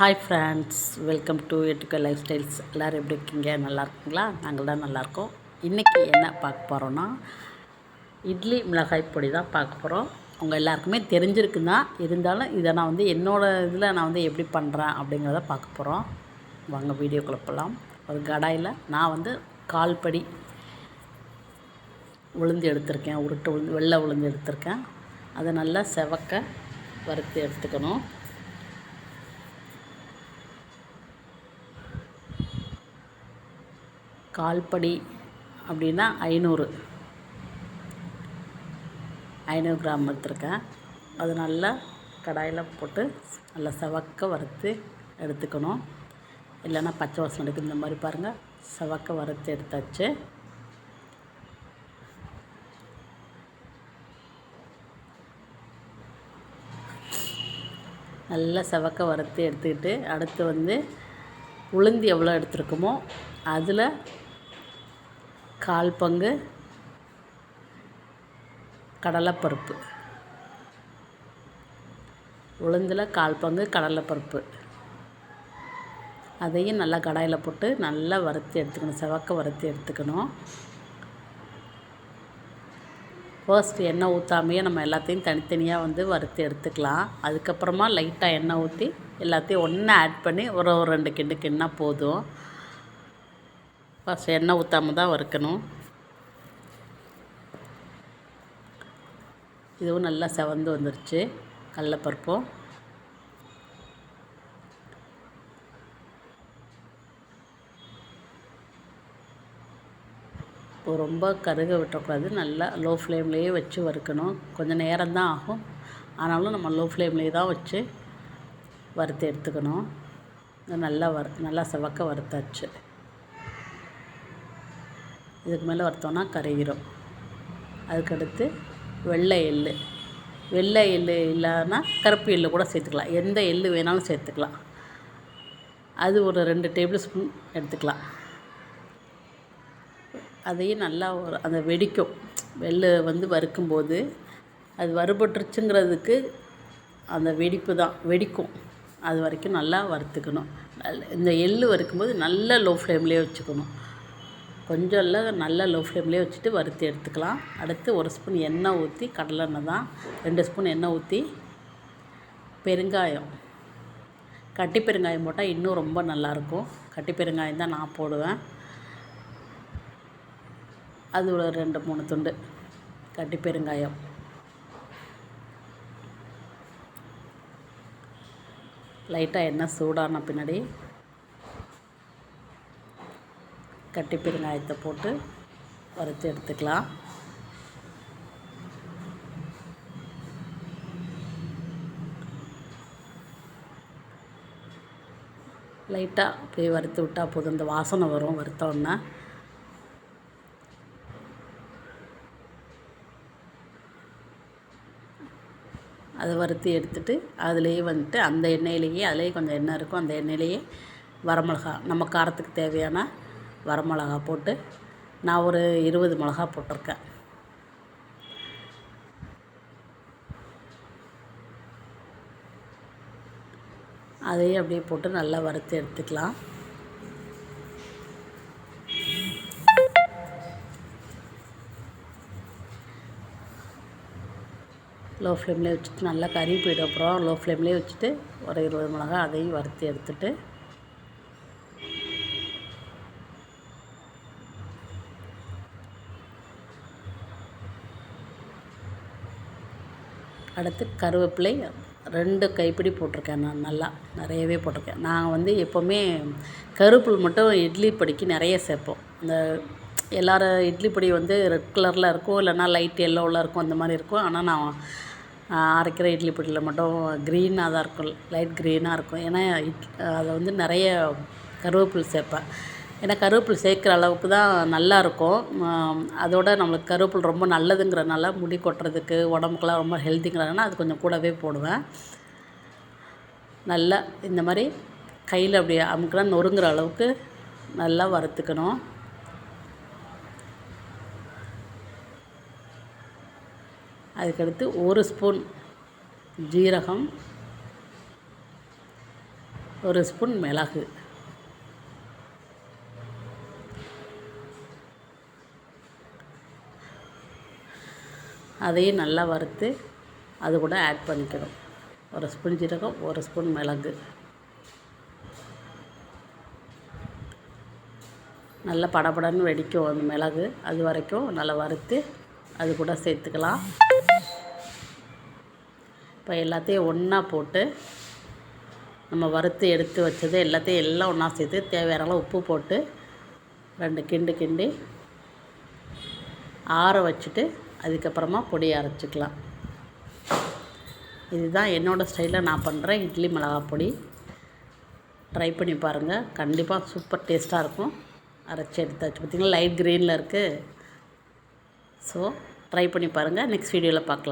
Hi friends welcome to எட்டுக்க life styles. எல்லோரும் எப்படி இருக்கீங்க? நல்லா இருக்குங்களா? நாங்கள் தான் நல்லாயிருக்கோம் இன்றைக்கி என்ன பார்க்க போகிறோன்னா இட்லி மிளகாய் பொடி தான் பார்க்க போகிறோம் அவங்க எல்லாருக்குமே தெரிஞ்சிருக்கு தான் இருந்தாலும் இதை நான் வந்து என்னோடய இதில் நான் வந்து எப்படி பண்ணுறேன் அப்படிங்கிறத பார்க்க போகிறோம் வாங்க வீடியோ போகலாம். ஒரு கடாயில் நான் வந்து கால் படி உளுந்து எடுத்திருக்கேன். உருட்டு உளுந்து வெள்ளை உளுந்து எடுத்திருக்கேன். அதை நல்லா செவக்க வறுத்து எடுத்துக்கணும். கால்படி அப்படின்னா ஐநூறு. ஐநூறு கிராம் எடுத்துருக்கேன். அது நல்லா கடாயில் போட்டு நல்லா செவக்க வறுத்து எடுத்துக்கணும். இல்லைன்னா பச்சை வாசம் எடுக்கு இந்த மாதிரி பாருங்கள் செவக்க வறுத்து எடுத்தாச்சு. நல்லா செவக்க வறுத்து எடுத்துக்கிட்டு அடுத்து வந்து உளுந்து எவ்வளோ எடுத்துருக்கோமோ அதில் கால் பங்கு கடலைப்பருப்பு. உளுந்தில் கால் பங்கு கடலைப்பருப்பு. அதையும் நல்லா கடாயில் போட்டு நல்லா வறுத்து எடுத்துக்கணும். செவக்க வறுத்து எடுத்துக்கணும். ஃபர்ஸ்ட் எண்ணெய் ஊற்றாமையே நம்ம எல்லாத்தையும் தனித்தனியாக வந்து வறுத்து எடுத்துக்கலாம். அதுக்கப்புறமா லைட்டாக எண்ணெய் ஊற்றி எல்லாத்தையும் ஒன்றா ஆட் பண்ணி ஒரு ஒரு ரெண்டு கிண்டு கிண்ணா போதும். ஃபஸ்ட் எண்ணெய் ஊற்றாம தான் வறுக்கணும். இதுவும் நல்லா செவந்து வந்துருச்சு. கடலப்பருப்பும் ரொம்ப கருக விட்டுறக்கூடாது நல்லா லோ ஃப்ளேம்லேயே வச்சு வறுக்கணும். கொஞ்சம் நேரம் தான் ஆகும். ஆனாலும் நம்ம லோ ஃப்ளேம்லேயே தான் வச்சு வறுத்து எடுத்துக்கணும். நல்லா வறு நல்லா செவக்க வறுத்தாச்சு. இதுக்கு மேலே வறுத்தோன்னா கரையிடும் அதுக்கடுத்து வெள்ளை எள். வெள்ளை எள் இல்லைன்னா கருப்பு எள் கூட சேர்த்துக்கலாம். எந்த எள் வேணாலும் சேர்த்துக்கலாம். அது ஒரு ரெண்டு டேபிள் ஸ்பூன் எடுத்துக்கலாம். அதையும் நல்லா ஒரு அந்த வெடிக்கும். வெள்ளை வந்து வறுக்கும்போது அது வறுபட்டுருச்சுங்கிறதுக்கு அந்த வெடிப்பு தான் வெடிக்கும். அது வரைக்கும் நல்லா வறுத்துக்கணும். இந்த எள் வறுக்கும்போது நல்ல லோ ஃப்ளேம்லேயே வச்சுக்கணும். கொஞ்சம் இல்லை நல்ல லோ ஃப்ளேம்லேயே வச்சுட்டு வறுத்து எடுத்துக்கலாம். அடுத்து ஒரு ஸ்பூன் எண்ணெய் ஊற்றி கடலெண்ணெய் தான். ரெண்டு ஸ்பூன் எண்ணெய் ஊற்றி பெருங்காயம். கட்டி பெருங்காயம் போட்டால் இன்னும் ரொம்ப நல்லாயிருக்கும் கட்டி பெருங்காயம் தான் நான் போடுவேன். அது ஒரு ரெண்டு மூணு துண்டு கட்டி பெருங்காயம். லைட்டாக எண்ணெய் சூடான பின்னாடி கட்டி பெருங்காயத்தை போட்டு வறுத்து எடுத்துக்கலாம். லைட்டாக அப்படியே வறுத்து விட்டால் போதும். இந்த வாசனை வரும் வறுத்தோன்னா அதை வறுத்து எடுத்துட்டு அதுலேயே வந்துட்டு அந்த எண்ணெயிலேயே அதுலேயே கொஞ்சம் எண்ணெய் இருக்கும். அந்த எண்ணெயிலேயே வரமிளகா நம்ம காரத்துக்கு தேவையான வரமிளகா போட்டு நான் ஒரு இருபது மிளகா போட்டிருக்கேன். அதையும் அப்படியே போட்டு நல்லா வறுத்து எடுத்துக்கலாம். லோ ஃப்ளேம்லேயே வச்சுட்டு நல்லா கறி போய்டும். அப்புறம் லோ ஃப்ளேம்லேயே வச்சுட்டு ஒரு இருபது மிளகா அதையும் வறுத்து எடுத்துட்டு அடுத்து கருவேப்பிலை. ரெண்டு கைப்பிடி போட்டிருக்கேன் நான் நல்லா நிறையவே போட்டிருக்கேன். நாங்கள் வந்து எப்போவுமே கருவேப்பில் மட்டும் இட்லி பொடிக்கு நிறைய சேர்ப்போம். இந்த எல்லோரும் இட்லி பொடி வந்து ரெட் கலரில் இருக்கும் இல்லைன்னா லைட் எல்லோவில் இருக்கும் அந்த மாதிரி இருக்கும். ஆனால் நான் அரைக்கிற இட்லி பொடியில் மட்டும் க்ரீனாக தான் இருக்கும் லைட் க்ரீனாக இருக்கும். ஏன்னா இட் அதை வந்து நிறைய கருவேப்பில் சேர்ப்பேன். ஏன்னா கருவேப்பில் சேர்க்குற அளவுக்கு தான் நல்லாயிருக்கும். அதோட நம்மளுக்கு கருவேப்பில் ரொம்ப நல்லதுங்கிறனால முடி கொட்டுறதுக்கு உடம்புக்குலாம் ரொம்ப ஹெல்த்திங்கிறதுனால அது கொஞ்சம் கூடவே போடுவேன். நல்லா இந்த மாதிரி கையில் அப்படியே அமுக்குனா நொறுங்குற அளவுக்கு நல்லா வறுத்துக்கணும். அதுக்கடுத்து ஒரு ஸ்பூன் ஜீரகம் ஒரு ஸ்பூன் மிளகு. அதையும் நல்லா வறுத்து அது கூட ஆட் பண்ணிக்கணும். ஒரு ஸ்பூன் ஜீரகம் ஒரு ஸ்பூன் மிளகு. நல்லா படபடன்னு வெடிக்கும் அந்த மிளகு. அது வரைக்கும் நல்லா வறுத்து அது கூட சேர்த்துக்கலாம். இப்போ எல்லாத்தையும் ஒன்றா போட்டு நம்ம வறுத்து எடுத்து வச்சது எல்லாத்தையும் எல்லாம் ஒன்றா சேர்த்து தேவையான உப்பு போட்டு ரெண்டு கிண்டு கிண்டி ஆற வச்சுட்டு அதுக்கப்புறமா பொடி அரைச்சிக்கலாம். இதுதான் என்னோடய ஸ்டைலில் நான் பண்ணுற இட்லி மிளகா பொடி. ட்ரை பண்ணி பாருங்கள் கண்டிப்பாக சூப்பர் டேஸ்ட்டாக இருக்கும். அரைச்சி எடுத்தாச்சு பார்த்திங்கன்னா லைட் க்ரீனில் இருக்குது ஸோ ட்ரை பண்ணி பாருங்கள் நெக்ஸ்ட் வீடியோவில் பார்க்கலாம்